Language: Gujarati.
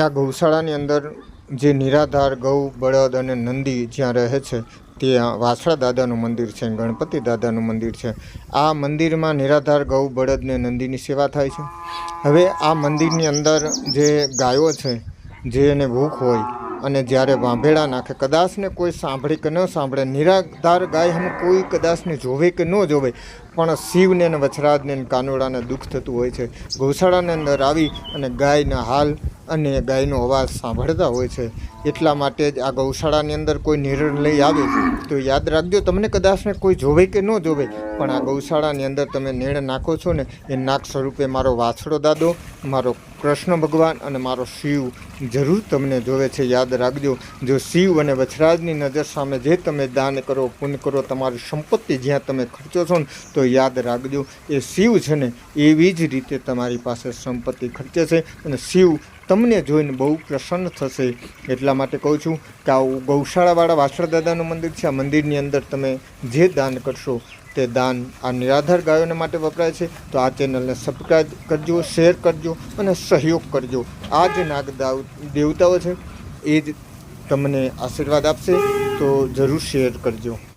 આ ગૌશાળાની અંદર જે નિરાધાર ગૌ, બળદ અને નંદી જ્યાં રહે છે ત્યાં વાછડા દાદાનું મંદિર છે, ગણપતિ દાદાનું મંદિર છે. આ મંદિરમાં નિરાધાર ગૌ બળદને નંદીની સેવા થાય છે. હવે આ મંદિરની અંદર જે ગાયો છે, જે એને ભૂખ હોય અને જ્યારે વાંભેડા નાખે, કદાચને કોઈ સાંભળે કે ન સાંભળે, નિરાધાર ગાય હમ કોઈ કદાચને જોવે કે ન જોવે, પણ શિવને વછરાજને કાનોડાને દુઃખ થતું હોય છે. ગૌશાળાની અંદર આવી અને ગાયના હાલ અને ગાયનો અવાજ સાંભળતા હોય છે. એટલા માટે જ આ ગૌશાળાની અંદર કોઈ નિર્ણય આવે તો યાદ રાખજો, તમને કદાચને કોઈ જોવે કે ન જોવે, પણ આ ગૌશાળાની અંદર તમે નિર્ણય નાખો છો ને, એ નાક સ્વરૂપે મારો વાછડો દાદો, મારો કૃષ્ણ ભગવાન અને મારો શિવ જરૂર તમને જોવે છે, યાદ રાખજો. જો શિવ અને વછરાજની નજર સામે જે તમે દાન કરો, પુણ્ય કરો, તમારી સંપત્તિ જ્યાં તમે ખર્ચો છો ને, તો યાદ રાખજો. એ શિવ છે ને, એવી જ રીતે તમારી પાસે સંપત્તિ ખર્ચે છે અને શિવ તમને જોઈને બહુ પ્રસન્ન થશે. એટલા માટે કહું છું કે આ ગૌશાળાવાળા વાસણ દાદાનું મંદિર છે. આ મંદિરની અંદર તમે જે દાન કરશો તે દાન આ નિરાધાર ગાયોને માટે વપરાય છે. તો આ ચેનલને સબસ્ક્રાઈબ કરજો શેર કરજો અને સહયોગ કરજો. આ જે નાગ દાવ- દેવતાઓ છે, એ જ તમને આશીર્વાદ આપશે. તો જરૂર શેર કરજો.